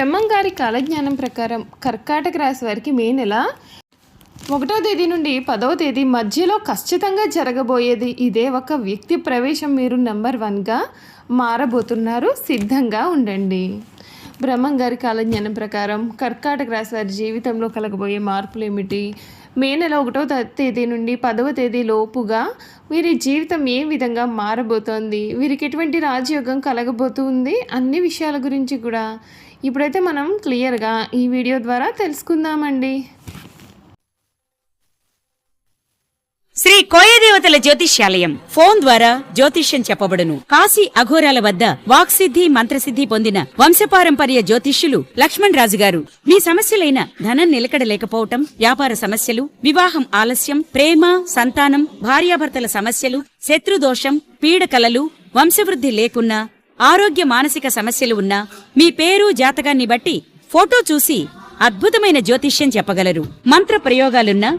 బ్రహ్మం గారి కాలజ్ఞానం ప్రకారం కర్కాటక రాశి వారికి మే నెల ఒకటో తేదీ నుండి పదవ తేదీ మధ్యలో ఖచ్చితంగా జరగబోయేది ఇదే ఒక వ్యక్తి ప్రవేశం మీరు నెంబర్ వన్గా మారబోతున్నారు. సిద్ధంగా ఉండండి. బ్రహ్మం గారి కాలజ్ఞానం ప్రకారం కర్కాటక రాశి వారి జీవితంలో కలగబోయే మార్పులు ఏమిటి? మే నెల ఒకటో త- తేదీ నుండి పదవ తేదీ లోపుగా వీరి జీవితం ఏ విధంగా మారబోతోంది? వీరికి ఎటువంటి రాజయోగం కలగబోతుంది? అన్ని విషయాల గురించి కూడా ఇప్పుడైతే మనం క్లియర్గా ఈ వీడియో ద్వారా తెలుసుకుందామండి. శ్రీ కోయదేవతల జ్యోతిష్యాలయం ఫోన్ ద్వారా జ్యోతిష్యం చెప్పబడును. కాశీ అఘోరాల వద్ద వాక్సిద్ధి మంత్రసిద్ధి పొందిన వంశపారంపర్య జ్యోతిష్యులు లక్ష్మణ్ రాజు గారు. మీ సమస్యలైన ధనం నిలకడ లేకపోవటం వ్యాపార సమస్యలు వివాహం ఆలస్యం ప్రేమ సంతానం భార్యాభర్తల సమస్యలు శత్రుదోషం పీడకలలు వంశవృద్ధి లేకున్నా ఆరోగ్య మానసిక సమస్యలు ఉన్నా మీ పేరు జాతకాన్ని బట్టి ఫోటో చూసి అద్భుతమైన జ్యోతిష్యం చెప్పగలరు. మంత్ర ప్రయోగాలున్నా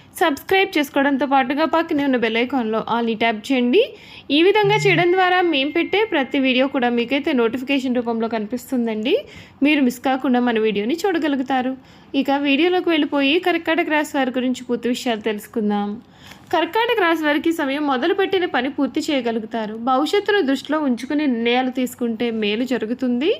సబ్స్క్రైబ్ చేసుకోవడంతో పాటుగా పక్కనే ఉన్న బెల్లైకాన్లో ఆల్ని ట్యాప్ చేయండి. ఈ విధంగా చేయడం ద్వారా మేము పెట్టే ప్రతి వీడియో కూడా మీకైతే నోటిఫికేషన్ రూపంలో కనిపిస్తుందండి. మీరు మిస్ కాకుండా మన వీడియోని చూడగలుగుతారు. ఇక వీడియోలోకి వెళ్ళిపోయి కర్కాటక రాశి వారి గురించి పూర్తి విషయాలు తెలుసుకుందాం. కర్కాటక రాశి వారికి సమయం మొదలుపెట్టిన పని పూర్తి చేయగలుగుతారు. భవిష్యత్తును దృష్టిలో ఉంచుకుని నిర్ణయాలు తీసుకుంటే మేలు జరుగుతుంది.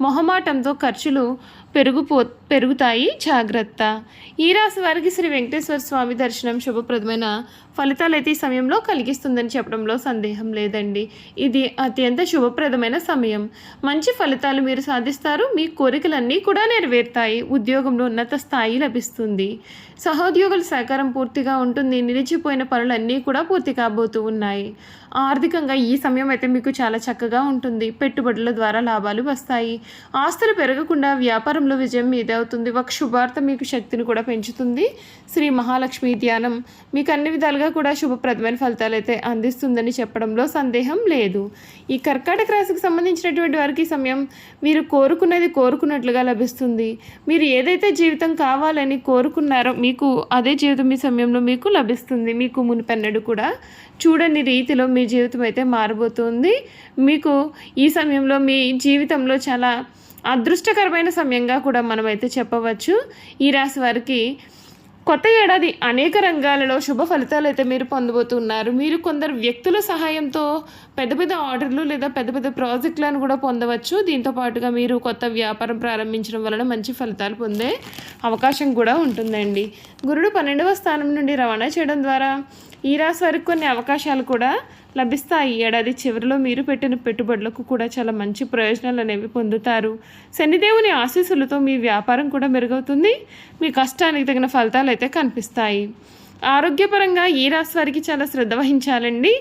మొహమాటంతో ఖర్చులు పెరుగుపో పెరుగుతాయి. జాగ్రత్త. ఈ రాశి వారికి శ్రీ వెంకటేశ్వర స్వామి దర్శనం శుభప్రదమైన ఫలితాలు అయితే ఈ సమయంలో కలిగిస్తుందని చెప్పడంలో సందేహం లేదండి. ఇది అత్యంత శుభప్రదమైన సమయం. మంచి ఫలితాలు మీరు సాధిస్తారు. మీ కోరికలన్నీ కూడా నెరవేరుతాయి. ఉద్యోగంలో ఉన్నత స్థాయి లభిస్తుంది. సహోద్యోగుల సహకారం పూర్తిగా ఉంటుంది. నిలిచిపోయిన పనులన్నీ కూడా పూర్తి కాబోతూ ఉన్నాయి. ఆర్థికంగా ఈ సమయం అయితే మీకు చాలా చక్కగా ఉంటుంది. పెట్టుబడుల ద్వారా లాభాలు వస్తాయి. ఆస్తులు పెరగకుండా వ్యాపారంలో విజయం మీదే అవుతుంది. ఒక శుభార్త మీకు శక్తిని కూడా పెంచుతుంది. శ్రీ మహాలక్ష్మి ధ్యానం మీకు అన్ని విధాలుగా కూడా శుభప్రదమైన ఫలితాలు అయితే అందిస్తుందని చెప్పడంలో సందేహం లేదు. ఈ కర్కాటక రాశికి సంబంధించినటువంటి వారికి సమయం మీరు కోరుకున్నది కోరుకున్నట్లుగా లభిస్తుంది. మీరు ఏదైతే జీవితం కావాలని కోరుకున్నారో మీకు అదే జీవితం ఈ సమయంలో మీకు లభిస్తుంది. మీకు మునిపెన్నడు కూడా చూడని రీతిలో మీ జీవితం అయితే మారబోతుంది. మీకు ఈ సమయంలో మీ జీవితంలో చాలా అదృష్టకరమైన సమయంగా కూడా మనమైతే చెప్పవచ్చు. ఈ రాశి వారికి కొత్త ఏడాది అనేక రంగాలలో శుభ ఫలితాలు అయితే మీరు పొందబోతున్నారు. మీరు కొందరు వ్యక్తుల సహాయంతో పెద్ద పెద్ద ఆర్డర్లు లేదా పెద్ద పెద్ద ప్రాజెక్టులను కూడా పొందవచ్చు. దీంతో పాటుగా మీరు కొత్త వ్యాపారం ప్రారంభించడం వలన మంచి ఫలితాలు పొందే అవకాశం కూడా ఉంటుందండి. గురుడు పన్నెండవ స్థానం నుండి రవాణా చేయడం ద్వారా ఈ రాశి వారికి కొన్ని అవకాశాలు కూడా లభిస్తాయి. ఏడాది చివరిలో మీరు పెట్టిన పెట్టుబడులకు కూడా చాలా మంచి ప్రయోజనాలు అనేవి పొందుతారు. శనిదేవుని ఆశీస్సులతో మీ వ్యాపారం కూడా మెరుగవుతుంది. మీ కష్టానికి తగిన ఫలితాలు అయితే కనిపిస్తాయి. ఆరోగ్యపరంగా ఈ రాశి వారికి చాలా శ్రద్ధ వహించాలండి.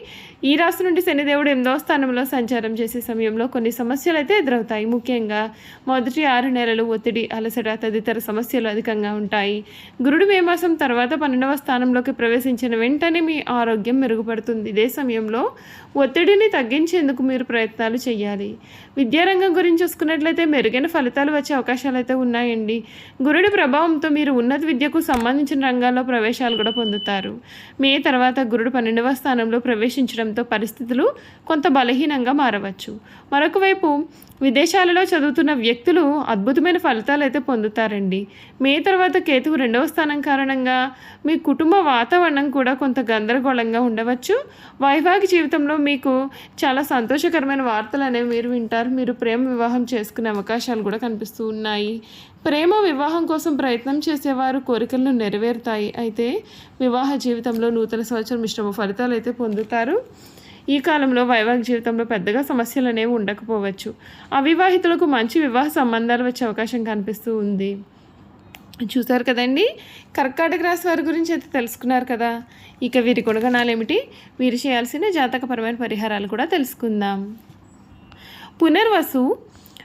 ఈ రాశి నుండి శనిదేవుడు ఎనిమిదవ స్థానంలో సంచారం చేసే సమయంలో కొన్ని సమస్యలు అయితే ఎదురవుతాయి. ముఖ్యంగా మొదటి ఆరు నెలలు ఒత్తిడి అలసట తదితర సమస్యలు అధికంగా ఉంటాయి. గురుడు మే మాసం తర్వాత పన్నెండవ స్థానంలోకి ప్రవేశించిన వెంటనే మీ ఆరోగ్యం మెరుగుపడుతుంది. ఇదే సమయంలో ఒత్తిడిని తగ్గించేందుకు మీరు ప్రయత్నాలు చేయాలి. విద్యారంగం గురించి చూసుకున్నట్లయితే మెరుగైన ఫలితాలు వచ్చే అవకాశాలు అయితే ఉన్నాయండి. గురుడి ప్రభావంతో మీరు ఉన్నత విద్యకు సంబంధించిన రంగాల్లో ప్రవేశాలు కూడా పొందుతారు. మే తర్వాత గురుడు పన్నెండవ స్థానంలో ప్రవేశించడంతో పరిస్థితులు కొంత బలహీనంగా మారవచ్చు. మరొక వైపు విదేశాలలో చదువుతున్న వ్యక్తులు అద్భుతమైన ఫలితాలు అయితే పొందుతారండి. మే తర్వాత కేతువు రెండవ స్థానం కారణంగా మీ కుటుంబ వాతావరణం కూడా కొంత గందరగోళంగా ఉండవచ్చు. వైవాహిక జీవితంలో మీకు చాలా సంతోషకరమైన వార్తలు అనేవి మీరు వింటారు. మీరు ప్రేమ వివాహం చేసుకునే అవకాశాలు కూడా కనిపిస్తూ ఉన్నాయి. ప్రేమ వివాహం కోసం ప్రయత్నం చేసేవారు కోరికలను నెరవేరుతాయి. అయితే వివాహ జీవితంలో నూతన సంవత్సరం మిశ్రమ ఫలితాలు అయితే పొందుతారు. ఈ కాలంలో వైవాహిక జీవితంలో పెద్దగా సమస్యలు అనేవి ఉండకపోవచ్చు. అవివాహితులకు మంచి వివాహ సంబంధాలు వచ్చే అవకాశం కనిపిస్తూ ఉంది. చూసారు కదండి? కర్కాటక రాశి వారి గురించి అయితే తెలుసుకున్నారు కదా? ఇక వీరి గుణగణాలు ఏమిటి? వీరు చేయాల్సిన జాతకపరమైన పరిహారాలు కూడా తెలుసుకుందాం. పునర్వసు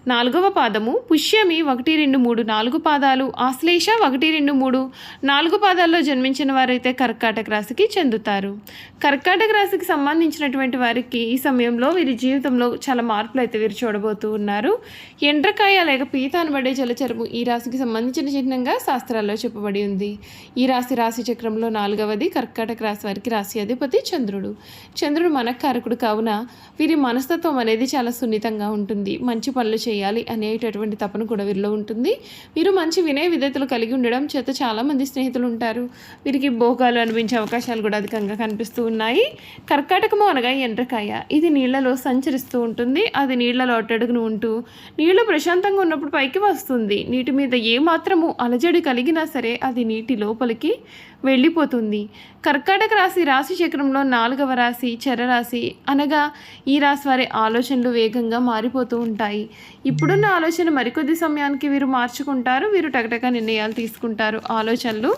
నాలుగవ పాదము పుష్యమి ఒకటి రెండు మూడు నాలుగు పాదాలు ఆశ్లేష ఒకటి రెండు మూడు నాలుగు పాదాల్లో జన్మించిన వారైతే కర్కాటక రాశికి చెందుతారు. కర్కాటక రాశికి సంబంధించినటువంటి వారికి ఈ సమయంలో వీరి జీవితంలో చాలా మార్పులు అయితే వీరు చూడబోతూ ఉన్నారు. ఎండ్రకాయ లేక పీత అనబడే జలచరము ఈ రాశికి సంబంధించిన చిహ్నంగా శాస్త్రాల్లో చెప్పబడి ఉంది. ఈ రాశి రాశి చక్రంలో నాలుగవది కర్కాటక రాశి వారికి రాశి అధిపతి చంద్రుడు. చంద్రుడు మనకారకుడు కావున వీరి మనస్తత్వం అనేది చాలా సున్నితంగా ఉంటుంది. మంచి పనులు చేయాలి అనేటటువంటి తపన కూడా వీరిలో ఉంటుంది. వీరు మంచి వినయ విధేతలు కలిగి ఉండడం చేత చాలామంది స్నేహితులు ఉంటారు. వీరికి భోగాలు అనిపించే అవకాశాలు కూడా అధికంగా కనిపిస్తూ ఉన్నాయి. కర్కాటకము అనగా ఎండ్రకాయ. ఇది నీళ్ళలో సంచరిస్తూ ఉంటుంది. అది నీళ్ళలో అట్టడుగును ఉంటూ నీళ్ళు ప్రశాంతంగా ఉన్నప్పుడు పైకి వస్తుంది. నీటి మీద ఏ మాత్రము అలజడి కలిగినా సరే అది నీటి లోపలికి వెళ్ళిపోతుంది. కర్కాటక రాశి రాశి చక్రంలో నాలుగవ రాశి చరరాశి అనగా ఈ రాశి వారి ఆలోచనలు వేగంగా మారిపోతూ ఉంటాయి. ఇప్పుడున్న ఆలోచన మరికొద్ది సమయానికి వీరు మార్చుకుంటారు వీరు టకటక నిర్ణయాలు తీసుకుంటారు. ఆలోచనలు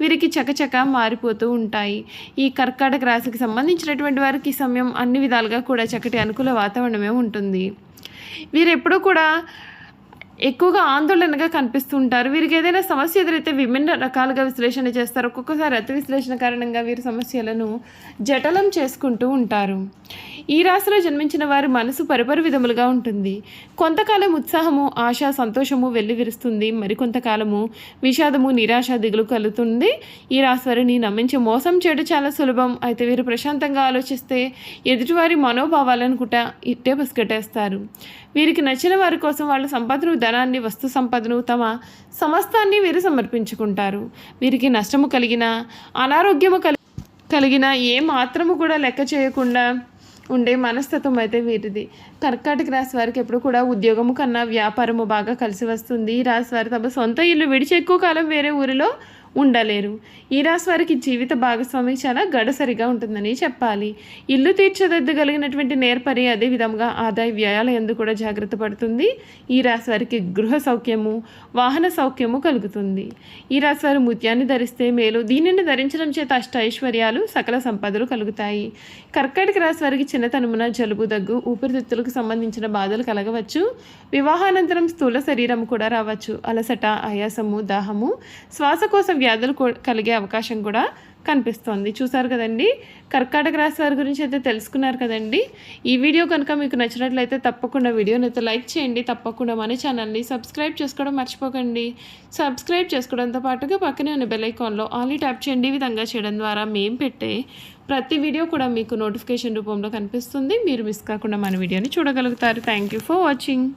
వీరికి చకచక మారిపోతూ ఉంటాయి. ఈ కర్కాటక రాశికి సంబంధించినటువంటి వారికి సమయం అన్ని విధాలుగా కూడా చక్కటి అనుకూల వాతావరణమే ఉంటుంది. వీరెప్పుడూ కూడా ఎక్కువగా ఆందోళనగా కనిపిస్తుంటారు. వీరికి ఏదైనా సమస్య ఎదురైతే విభిన్న రకాలుగా విశ్లేషణ చేస్తారు. ఒక్కొక్కసారి అతి విశ్లేషణ కారణంగా వీరి సమస్యలను జటలం చేసుకుంటూ ఉంటారు. ఈ రాశిలో జన్మించిన వారి మనసు పరిపరి విధములుగా ఉంటుంది. కొంతకాలం ఉత్సాహము ఆశ సంతోషము వెళ్ళి విరుస్తుంది. మరికొంతకాలము విషాదము నిరాశ దిగులు కలుగుతుంది. ఈ రాశి వారిని నమ్మించి మోసం చేయడం చాలా సులభం. అయితే వీరు ప్రశాంతంగా ఆలోచిస్తే ఎదుటివారి మనోభావాలను కుట ఇట్టే పసిగట్టేస్తారు. వీరికి నచ్చిన వారి కోసం వాళ్ళ సంపదను ధనాన్ని వస్తు సంపదను తమ సమస్తాన్ని వీరు సమర్పించుకుంటారు. వీరికి నష్టము కలిగిన అనారోగ్యము కలి కలిగిన ఏ మాత్రము కూడా లెక్క చేయకుండా ఉండే మనస్తత్వం అయితే వీరిది. కర్కాటక రాశి వారికి ఎప్పుడు కూడా ఉద్యోగము కన్నా వ్యాపారము బాగా కలిసి వస్తుంది. ఈ రాశి వారు తమ సొంత ఇల్లు విడిచి ఎక్కువ కాలం వేరే ఊరిలో ఉండలేరు. ఈ రాశి వారికి జీవిత భాగస్వామి చాలా గడసరిగా ఉంటుందని చెప్పాలి. ఇల్లు తీర్చదగ్గలిగినటువంటి నేర్పరి అదే విధంగా ఆదాయ వ్యయాల ఎందు కూడా జాగ్రత్త పడుతుంది. ఈ రాశి వారికి గృహ సౌఖ్యము వాహన సౌఖ్యము కలుగుతుంది. ఈ రాశి వారు ముత్యాన్ని ధరిస్తే మేలు దీనిని ధరించడం చేత అష్ట ఐశ్వర్యాలు సకల సంపదలు కలుగుతాయి. కర్కాటక రాశి వారికి చిన్నతనమున జలుబు దగ్గు ఊపిరితిత్తులకు సంబంధించిన బాధలు కలగవచ్చు. వివాహానంతరం స్థూల శరీరం కూడా రావచ్చు. అలసట ఆయాసము దాహము శ్వాసకోశ వ్యాధులు కలిగే అవకాశం కూడా కనిపిస్తోంది. చూసారు కదండి? కర్కాటక రాశి వారి గురించి అయితే తెలుసుకున్నారు కదండి? ఈ వీడియో కనుక మీకు నచ్చినట్లయితే తప్పకుండా వీడియోని అయితే లైక్ చేయండి. తప్పకుండా మన ఛానల్ని సబ్స్క్రైబ్ చేసుకోవడం మర్చిపోకండి. సబ్స్క్రైబ్ చేసుకోవడంతో పాటుగా పక్కనే ఉన్న బెల్ ఐకాన్లో ఆల్ ట్యాప్ చేయండి. ఈ విధంగా చేయడం ద్వారా మేము పెట్టే ప్రతి వీడియో కూడా మీకు నోటిఫికేషన్ రూపంలో కనిపిస్తుంది. మీరు మిస్ కాకుండా మన వీడియోని చూడగలుగుతారు. Thank you for watching.